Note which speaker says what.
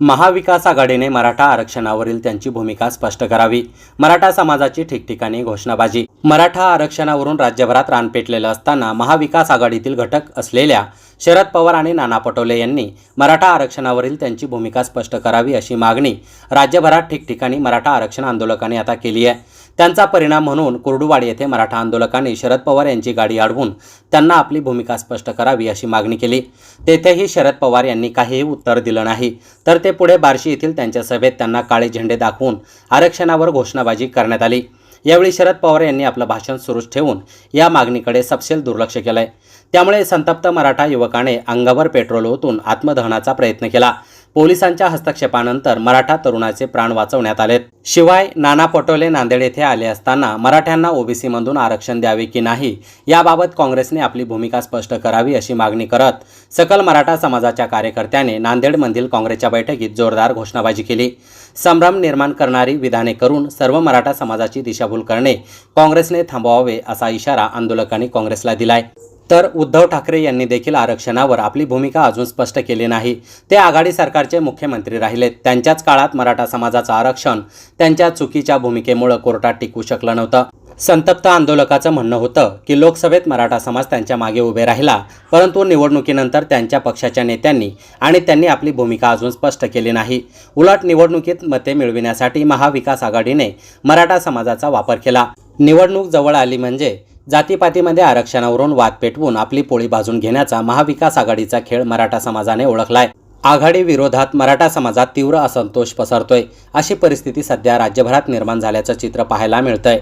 Speaker 1: महाविकास आघाडीने मराठा आरक्षणावरील त्यांची भूमिका स्पष्ट करावी. मराठा समाजाची ठिकठिकाणी घोषणाबाजी. मराठा आरक्षणावरून राज्यभरात रान पेटलेलं असताना महाविकास आघाडीतील घटक असलेल्या शरद पवार आणि नाना पटोले यांनी मराठा आरक्षणावरील त्यांची भूमिका स्पष्ट करावी अशी मागणी राज्यभरात ठिकठिकाणी मराठा आरक्षण आंदोलकांनी आता केली आहे. त्यांचा परिणाम म्हणून कुर्डुवाड येथे मराठा आंदोलकांनी शरद पवार यांची गाडी अडवून त्यांना आपली भूमिका स्पष्ट करावी अशी मागणी केली. तेथेही शरद पवार यांनी काहीही उत्तर दिलं नाही. तर ते पुढे बार्शी येथील त्यांच्या सभेत त्यांना काळे झेंडे दाखवून आरक्षणावर घोषणाबाजी करण्यात आली. यावेळी शरद पवार यांनी आपलं भाषण सुरूच ठेवून या मागणीकडे सपशेल दुर्लक्ष केलंय. त्यामुळे संतप्त मराठा युवकाने अंगावर पेट्रोल ओतून आत्मदहनाचा प्रयत्न केला. पोलिसांच्या हस्तक्षेपानंतर मराठा तरुणाचे प्राण वाचवण्यात आलेत. शिवाय नाना पटोले नांदेड येथे आले असताना मराठ्यांना ओबीसीमधून आरक्षण द्यावे की नाही याबाबत काँग्रेसने आपली भूमिका स्पष्ट करावी अशी मागणी करत सकल मराठा समाजाच्या कार्यकर्त्याने नांदेडमधील काँग्रेसच्या बैठकीत जोरदार घोषणाबाजी केली. संभ्रम निर्माण करणारी विधाने करून सर्व मराठा समाजाची दिशाभूल करणे काँग्रेसने थांबवावे असा इशारा आंदोलकांनी काँग्रेसला दिलाय. तर उद्धव ठाकरे यांनी देखील आरक्षणावर आपली भूमिका अजून स्पष्ट केली नाही. ते आघाडी सरकारचे मुख्यमंत्री राहिलेत. त्यांच्याच काळात मराठा समाजाचं आरक्षण त्यांच्या चुकीच्या भूमिकेमुळे कोर्टात टिकू शकलं नव्हतं. संतप्त आंदोलकाचं म्हणणं होतं की लोकसभेत मराठा समाज त्यांच्या मागे उभे राहिला परंतु निवडणुकीनंतर त्यांच्या पक्षाच्या नेत्यांनी आणि त्यांनी आपली भूमिका अजून स्पष्ट केली नाही. उलट निवडणुकीत मते मिळविण्यासाठी महाविकास आघाडीने मराठा समाजाचा वापर केला. निवडणूक जवळ आली म्हणजे जातीपातीमध्ये आरक्षणावरून वाद पेटवून आपली पोळी भाजून घेण्याचा महाविकास आघाडीचा खेळ मराठा समाजाने ओळखलाय. आघाडी विरोधात मराठा समाजात तीव्र असंतोष पसरतोय. अशी परिस्थिती सध्या राज्यभरात निर्माण झाल्याचं चित्र पाहायला मिळतंय.